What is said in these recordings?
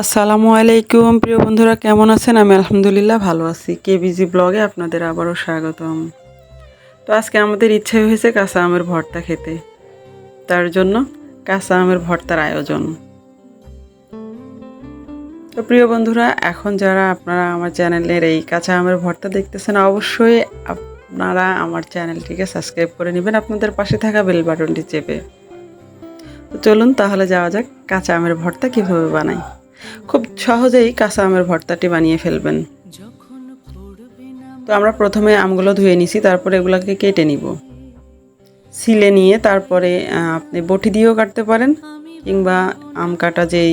আসসালামু আলাইকুম। প্রিয় বন্ধুরা, কেমন আছেন? আমি আলহামদুলিল্লাহ ভালো আছি। কেবিজি ব্লগে আপনাদের আবারও স্বাগতম। তো আজকে আমাদের ইচ্ছে হয়েছে কাঁচা আমের ভর্তা খেতে। তার জন্য কাঁচা আমের ভর্তার আয়োজন। তো প্রিয় বন্ধুরা, এখন যারা আপনারা আমার চ্যানেলের এই কাঁচা আমের ভর্তা দেখতেছেন, অবশ্যই আপনারা আমার চ্যানেলটিকে সাবস্ক্রাইব করে নেবেন। আপনাদের পাশে থাকা বেল বাটনটি চেপে। তো চলুন তাহলে যাওয়া যাক কাঁচা আমের ভর্তা কীভাবে বানাই। খুব সহজেই কাঁচা আমের ভর্তাটি বানিয়ে ফেলবেন। তো আমরা প্রথমে আমগুলো ধুয়ে নিছি, তারপরে এগুলোকে কেটে নিব। সিলে নিয়ে তারপরে আপনি বটি দিয়েও কাটতে পারেন কিংবা আম কাটা যেই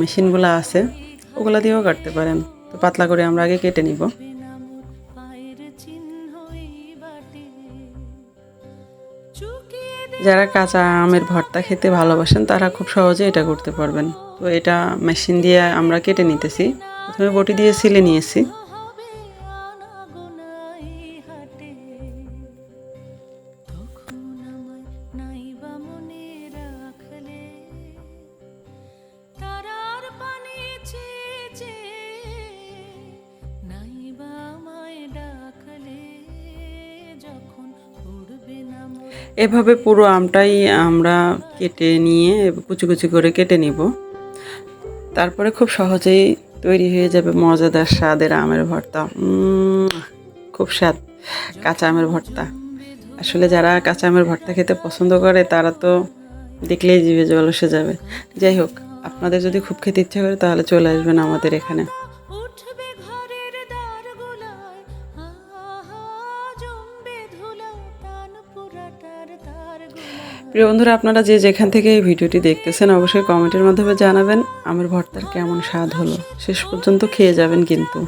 মেশিনগুলো আছে, ওগুলো দিয়েও কাটতে পারেন। তো পাতলা করে আমরা আগে কেটে নিব। যারা কাঁচা আমের ভর্তা খেতে ভালোবাসেন, তারা খুব সহজে এটা করতে পারবেন। তো এটা মেশিন দিয়ে আমরা কেটে নিতেছি। প্রথমে বটি দিয়ে সিলে নিয়েছি। এভাবে পুরো আমটাই আমরা কেটে নিয়ে কুচি কুচি করে কেটে নিব। তারপরে খুব সহজেই তৈরি হয়ে যাবে মজাদার স্বাদের আমের ভর্তা। খুব স্বাদ কাঁচা আমের ভর্তা। আসলে যারা কাঁচা আমের ভর্তা খেতে পছন্দ করে, তারা তো দেখলেই জিভে জল এসে যাবে। যাই হোক, আপনাদের যদি খুব খেতে ইচ্ছা করে, তাহলে চলে আসবেন আমাদের এখানে। প্রিয় বন্ধুরা, আপনারা যে যেখান থেকে এই ভিডিওটি দেখতেছেন, অবশ্যই কমেন্টের মাধ্যমে জানাবেন আমার ভর্তার কেমন স্বাদ হলো। শেষ পর্যন্ত খেয়ে যাবেন কিন্তু।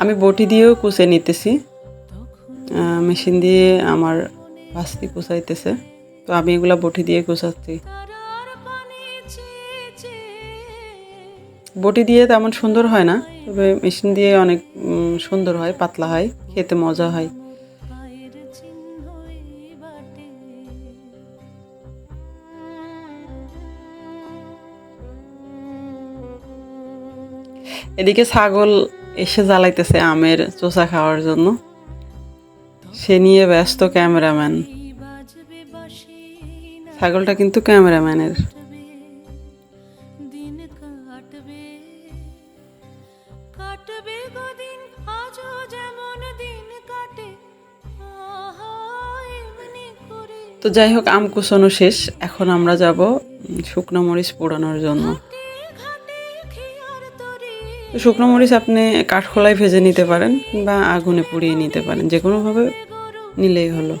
আমি বটি দিয়েও কুচে নিতেছি। মেশিন দিয়ে আমার ভাস্তি কুচাইতেছে। তো আমি এগুলো বটি দিয়ে কুচাচ্ছি। বটি দিয়ে তেমন সুন্দর হয় না, তবে মেশিন দিয়ে অনেক সুন্দর হয়, পাতলা হয়, খেতে মজা হয়। এদিকে ছাগল এসে জ্বালাইতেছে আমের চোষা খাওয়ার জন্য। সে নিয়ে ব্যস্ত ক্যামেরাম্যান। ছাগলটা কিন্তু ক্যামেরাম্যানের। তো যাই হোক আম কুচানো শেষ। এখন আমরা যাব শুকনো মরিচ পোড়ানোর জন্য। শুকনো মরিচ আপনি কাঠখোলায় ভেজে নিতে পারেন বা আগুনে পুড়িয়ে নিতে পারেন যে কোনোভাবে নিলেই হলো।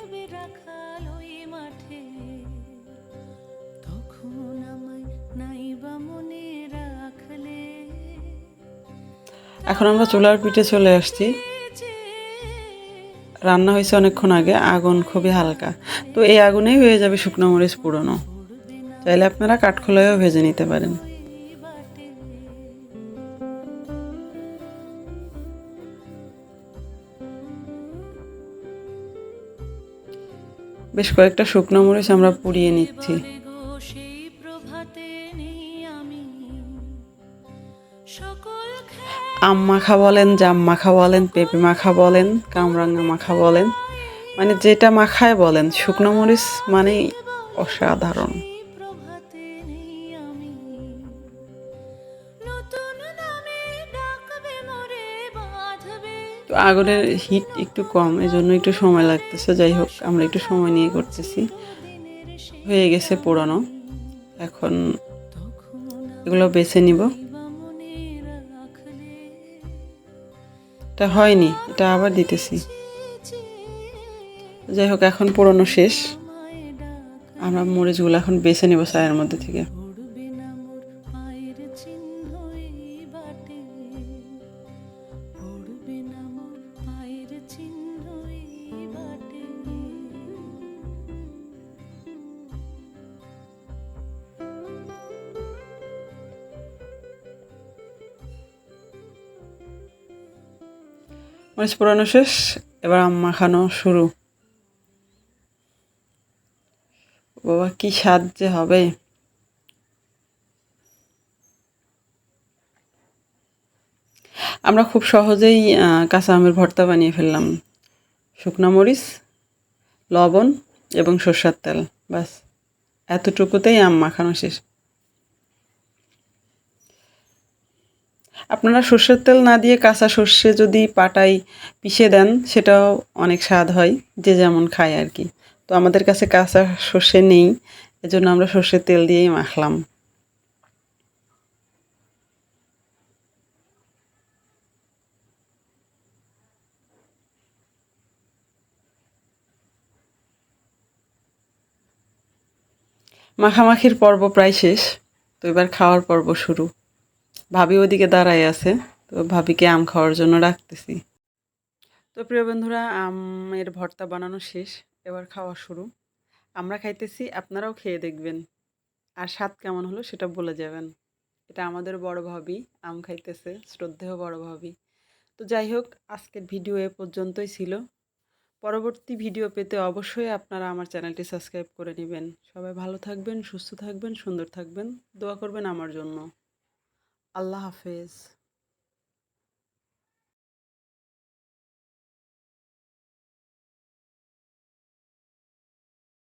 এখন আমরা চুলার পিঠে চলে আসছি। রান্না হয়েছে অনেকক্ষণ আগে, আগুন খুবই হালকা। তো এই আগুনেই হয়ে যাবে শুকনো মরিচ পুরনো চাইলে আপনারা কাঠখোলায়ও ভেজে নিতে পারেন। বেশ কয়েকটা শুকনো মরিচ আমরা পুড়িয়ে নিচ্ছি। আম মাখা বলেন জাম মাখা বলেন পেঁপে মাখা বলেন কামরাঙ্গা মাখা বলেন মানে যেটা মাখায় বলেন। শুকনো মরিচ মানেই অসাধারণ। তো আগুনের হিট একটু কম এই জন্য একটু সময় লাগতেছে। যাই হোক, আমরা একটু সময় নিয়ে করতেছি। হয়ে গেছে পোড়ানো। এখন এগুলো বেছে নিব। এটা হয়নি, এটা আবার দিতেছি। যাই হোক, এখন পোড়ানো শেষ। আমরা মরিচগুলো এখন বেছে নিব চায়ের মধ্যে থেকে। মরিচ পোড়ানো শেষ, এবার আম মাখানো শুরু। বাবা, কি স্বাদ যে হবে। আমরা খুব সহজেই কাঁচা আমের ভর্তা বানিয়ে ফেললাম। শুকনো মরিচ, লবণ এবং সর্ষের তেল বাস এতটুকুতেই আম মাখানো শেষ। আপনারা সর্ষের তেল না দিয়ে কাঁচা সর্ষে যদি পাটায় পিষে দেন, সেটাও অনেক স্বাদ হয়, যে যেমন খায় আর কি। তো আমাদের কাছে কাঁচা সর্ষে নেই, এজন্য আমরা সর্ষের তেল দিয়েই মাখলাম। মাখামাখির পর্ব প্রায় শেষ, তো এবার খাওয়ার পর্ব শুরু। ভাবি ওদিকে দাঁড়াই আছে, তো ভাবিকে আম খাওয়ার জন্য রাখতেছি। তো প্রিয় বন্ধুরা, আমের ভর্তা বানানো শেষ, এবার খাওয়া শুরু। আমরা খাইতেছি, আপনারাও খেয়ে দেখবেন। আর স্বাদ কেমন হলো সেটা বলে যাবেন। এটা আমাদের বড় ভাবি, আম খাইতেছে, শ্রদ্ধেয় বড় ভাবি। তো যাই হোক, আজকের ভিডিও এ পর্যন্তই ছিল। পরবর্তী ভিডিও পেতে অবশ্যই আপনারা আমার চ্যানেলটি সাবস্ক্রাইব করে নেবেন। সবাই ভালো থাকবেন, সুস্থ থাকবেন, সুন্দর থাকবেন। দোয়া করবেন আমার জন্য। আল্লাহ হাফেজ।